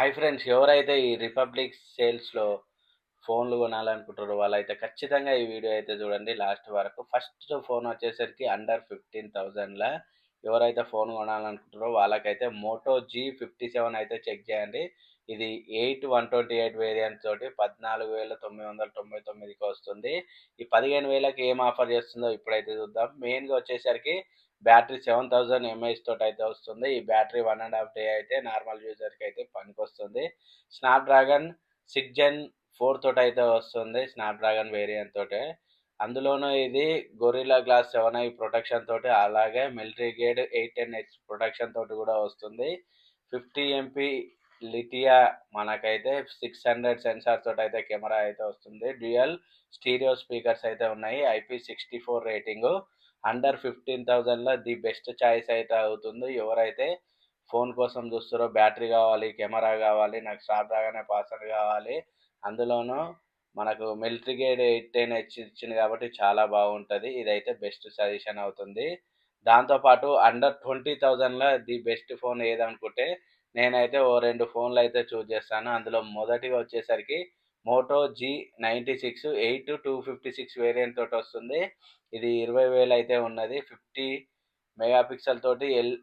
Hi friends ఎవరైతే ఈ republic సేల్స్‌లో ఫోన్‌లు కొనాలనుకుంటారో వాళ్ళైతే ఖచ్చితంగా ఈ వీడియో అయితే చూడండి లాస్ట్ వరకు. ఫస్ట్ ఫోన్ వచ్చేసరికి అండర్ 15,000ల ఎవరైతే ఫోన్ కొనాలనుకుంటారో వాళ్ళకైతే మోటో జీ ఫిఫ్టీ సెవెన్ అయితే చెక్ చేయండి. ఇది eight one twenty eight variant తోటి పద్నాలుగు వేల తొమ్మిది వందల తొంభై తొమ్మిదికి వస్తుంది. ఈ పదిహేను వేలకి ఏం ఆఫర్ చేస్తుందో ఇప్పుడైతే చూద్దాం. మెయిన్‌గా వచ్చేసరికి బ్యాటరీ సెవెన్ థౌజండ్ ఎంఏహెచ్ తోటి అయితే వస్తుంది. ఈ battery one and half day అయితే నార్మల్ యూజర్కి అయితే పనికొస్తుంది. స్నాప్‌డ్రాగన్ సిక్స్ జెన్ ఫోర్ తోటి అయితే వస్తుంది. స్నాప్‌డ్రాగన్ వేరియంట్ తోటే. అందులోనూ ఇది Gorilla glass seven i protection తోటి అలాగే military grade eight ten H protection తోటి కూడా వస్తుంది. ఫిఫ్టీ ఎంపీ లిటియా మనకైతే సిక్స్ హండ్రెడ్ సెన్సార్ తోటి అయితే కెమెరా అయితే వస్తుంది. డ్యూయల్ స్టీరియో స్పీకర్స్ అయితే ఉన్నాయి. IP sixty four rating. Under fifteen థౌజండ్‌లో ది బెస్ట్ చాయిస్ అయితే అవుతుంది. ఎవరైతే ఫోన్ కోసం చూస్తారో బ్యాటరీ కావాలి, కెమెరా కావాలి, నాకు స్నాప్‌డ్రాగనే పాసర్ కావాలి. అందులోనూ మనకు military grade eight ten H ఇచ్చింది కాబట్టి చాలా బాగుంటుంది ఇదైతే బెస్ట్ సజెషన్ అవుతుంది. దాంతో పాటు అండర్ ట్వంటీ థౌజండ్‌లో ది బెస్ట్ ఫోన్ ఏదనుకుంటే నేనైతే ఓ రెండు ఫోన్‌లు అయితే చూజ్ చేస్తాను. అందులో మొదటిగా వచ్చేసరికి Moto G ninety six eight two fifty six variant తోటి వస్తుంది. ఇది ఇరవై వేలు అయితే ఉన్నది. ఫిఫ్టీ మెగా పిక్సెల్ తోటి ఎల్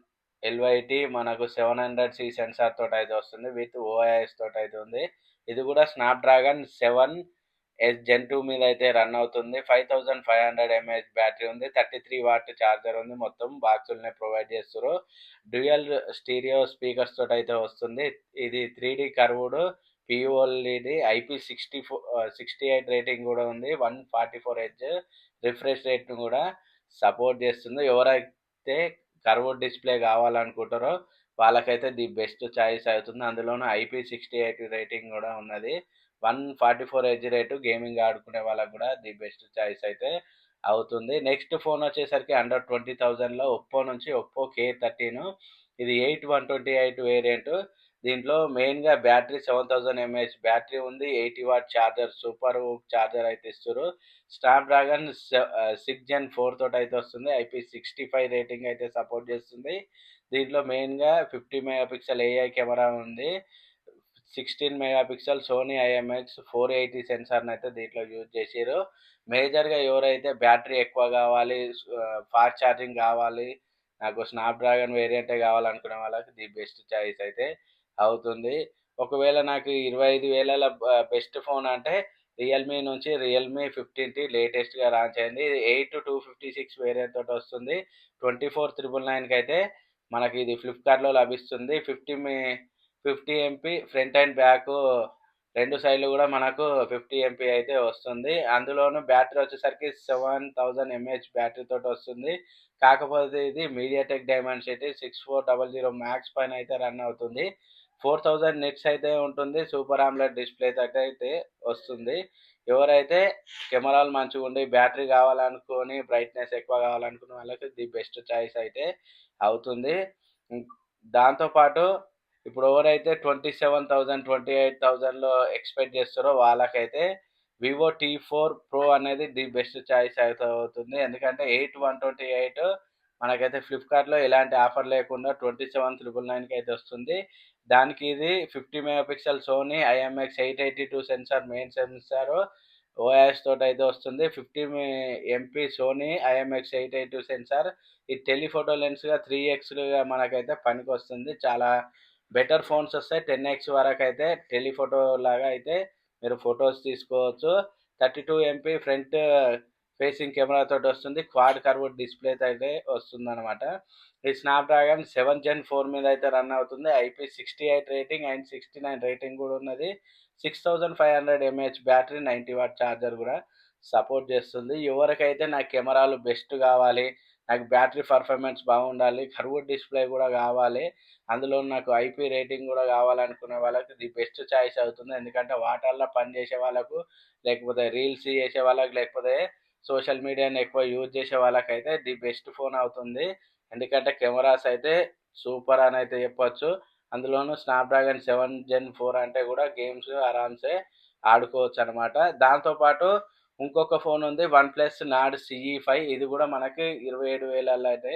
ఎల్‌వైటీ మనకు సెవెన్ హండ్రెడ్ సి సెన్సార్ తోటి అయితే వస్తుంది. విత్ ఓఐఎస్ తోటి అయితే ఉంది. ఇది కూడా Snapdragon seven S gen two మీద అయితే రన్ అవుతుంది. Five thousand five hundred mAh battery ఉంది. థర్టీ త్రీ వాట్ చార్జర్ ఉంది. మొత్తం బాక్సులనే ప్రొవైడ్ చేస్తారు డ్యూయల్ స్టీరియో స్పీకర్స్ తోటి అయితే వస్తుంది. ఇది three D curved POLED IP sixty four sixty eight rating కూడా ఉంది. One forty four H refresh రేట్‌ని కూడా సపోర్ట్ చేస్తుంది. ఎవరైతే కర్వుడ్ డిస్‌ప్లే కావాలనుకుంటారో వాళ్ళకైతే ది బెస్ట్ చాయిస్ అవుతుంది. అందులోనూ ఐపీ సిక్స్టీ ఎయిట్ రేటింగ్ కూడా ఉన్నది. One forty four H rate gaming ఆడుకునే వాళ్ళకి కూడా ది బెస్ట్ చాయిస్ అయితే అవుతుంది. నెక్స్ట్ ఫోన్ వచ్చేసరికి అండర్ ట్వంటీ థౌజండ్‌లో ఒప్పో నుంచి ఒప్పో కే థర్టీన్ ఇది eight one twenty eight variant. దీంట్లో మెయిన్‌గా battery seven thousand mAh battery ఉంది. Eighty watt charger super charger అయితే ఇస్తుర్రు. Snapdragon dragon six gen four తోటి అయితే వస్తుంది. ఐపీ సిక్స్టీ ఫైవ్ రేటింగ్ అయితే సపోర్ట్ చేస్తుంది. దీంట్లో మెయిన్‌గా fifty megapixel AI camera ఉంది. Sixteen megapixel Sony IMX four eighty సెన్సార్‌ని అయితే దీంట్లో యూజ్ చేసారు మేజర్‌గా ఎవరైతే బ్యాటరీ ఎక్కువ కావాలి, ఫాస్ట్ ఛార్జింగ్ కావాలి, నాకు స్నాప్‌డ్రాగన్ వేరియంటే కావాలనుకునే వాళ్ళకి ది బెస్ట్ చాయిస్ అయితే అవుతుంది. ఒకవేళ నాకు ఇరవై ఐదు వేల బెస్ట్ ఫోన్ అంటే రియల్‌మీ నుంచి రియల్‌మీ ఫిఫ్టీన్టీ లేటెస్ట్‌గా లాంచ్ అయింది. ఇది eight two fifty six variant తోటి వస్తుంది. ట్వంటీ ఫోర్ త్రిబుల్ నైన్‌కి అయితే మనకి ఇది ఫ్లిప్‌కార్ట్‌లో లభిస్తుంది. Fifty May fifty MP front and back రెండు సైడ్‌లు కూడా మనకు ఫిఫ్టీ ఎంపీ అయితే వస్తుంది. అందులోనూ బ్యాటరీ వచ్చేసరికి సెవెన్ థౌజండ్ ఎంఏహెచ్ బ్యాటరీ తోటి వస్తుంది. కాకపోతే ఇది మీడియాటెక్ అయితే six four double zero max పైన అయితే రన్ అవుతుంది. ఫోర్ థౌజండ్ నిట్స్ అయితే ఉంటుంది. సూపర్ ఆమ్లెట్ డిస్‌ప్లే తోటి అయితే వస్తుంది. ఎవరైతే కెమెరాలు మంచిగుండి బ్యాటరీ కావాలనుకుని బ్రైట్‌నెస్ ఎక్కువ కావాలనుకునే వాళ్ళకి ది బెస్ట్ చాయిస్ అయితే అవుతుంది. దాంతోపాటు ఇప్పుడు ఎవరైతే twenty seven thousand, twenty eight థౌజండ్‌లో ఎక్స్‌పెక్ట్ చేస్తారో వాళ్ళకైతే వివో టీ ఫోర్ ప్రో అనేది ది బెస్ట్ చాయిస్ అయితే అవుతుంది. ఎందుకంటే ఎయిట్ వన్ ట్వంటీ ఎయిట్ మనకైతే ఫ్లిప్‌కార్ట్‌లో ఎలాంటి ఆఫర్ లేకుండా ట్వంటీ సెవెన్ త్రిబుల్ నైన్‌కి అయితే వస్తుంది. దానికి ఇది fifty megapixel Sony IMX eight eighty two sensor main sensor OS తోటి అయితే వస్తుంది. Fifty MP Sony IMX eight eighty two sensor ఈ టెలిఫోటో లెన్స్‌గా త్రీ ఎక్స్‌లుగా మనకైతే పనికి వస్తుంది చాలా బెటర్ ఫోన్స్ వస్తాయి. టెన్ ఎక్స్ వరకు అయితే టెలిఫోటో లాగా అయితే మీరు ఫొటోస్ తీసుకోవచ్చు. Thirty two MP front facing camera తోటి వస్తుంది. క్వాడ్ కర్వ్డ్ డిస్‌ప్లే అయితే వస్తుందన్నమాట. ఈ స్నాప్‌డ్రాగన్ సెవెన్ జెన్ ఫోర్ మీద అయితే రన్ అవుతుంది. IP sixty eight rating and sixty nine rating కూడా ఉన్నది. Six thousand five hundred mAh battery ninety watt charger కూడా సపోర్ట్ చేస్తుంది. ఎవరికైతే నాకు కెమెరాలు బెస్ట్ కావాలి, నాకు బ్యాటరీ పర్ఫార్మెన్స్ బాగుండాలి, కరువు డిస్‌ప్లే కూడా కావాలి, అందులో నాకు ఐపీ రేటింగ్ కూడా కావాలనుకునే వాళ్ళకి ది బెస్ట్ చాయిస్ అవుతుంది. ఎందుకంటే వాటర్‌లో పనిచేసే వాళ్ళకు, లేకపోతే రీల్స్ చేసే వాళ్ళకి, లేకపోతే సోషల్ మీడియాని ఎక్కువ యూజ్ చేసే వాళ్ళకైతే ది బెస్ట్ ఫోన్ అవుతుంది. ఎందుకంటే కెమెరాస్ అయితే సూపర్ అని అయితే చెప్పొచ్చు. అందులోనూ స్నాప్‌డ్రాగన్ సెవెన్ జెన్ ఫోర్ అంటే కూడా గేమ్స్ ఆరామ్సే ఆడుకోవచ్చనమాట. దాంతో పాటు ఇంకొక ఫోన్ ఉంది. One plus Nord CE five ఇది కూడా మనకి ఇరవై ఏడు వేలలో అయితే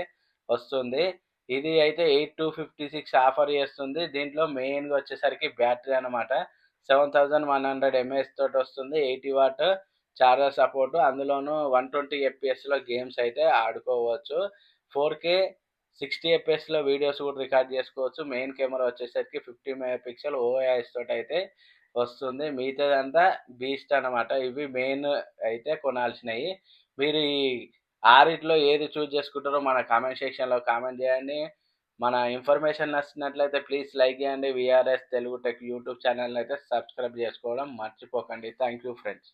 వస్తుంది. ఇది అయితే eight two fifty six offer చేస్తుంది. దీంట్లో మెయిన్గా వచ్చేసరికి బ్యాటరీ అనమాట seven thousand one hundred mAh తోటి వస్తుంది ఎయిటీ వాట్ చార్జర్ సపోర్ట్. అందులోనూ వన్ ట్వంటీ ఎఫ్పిఎస్లో గేమ్స్ అయితే ఆడుకోవచ్చు. ఫోర్ కే సిక్స్టీ ఎఫ్ఎస్లో వీడియోస్ కూడా రికార్డ్ చేసుకోవచ్చు. మెయిన్ కెమెరా వచ్చేసరికి ఫిఫ్టీ మెగా పిక్సెల్ ఓఐఎస్ తోటి అయితే వస్తుంది. మిగతాదంతా బీస్ట్ అనమాట ఇవి మెయిన్ అయితే కొనాల్సినవి మీరు ఈ ఆరిట్లో ఏది చూజ్ చేసుకుంటారో మన కామెంట్ సెక్షన్లో కామెంట్ చేయండి. మన ఇన్ఫర్మేషన్ నచ్చినట్లయితే ప్లీజ్ లైక్ చేయండి. VRS Telugu tech YouTube channel అయితే సబ్స్క్రైబ్ చేసుకోవడం మర్చిపోకండి. Thank you friends.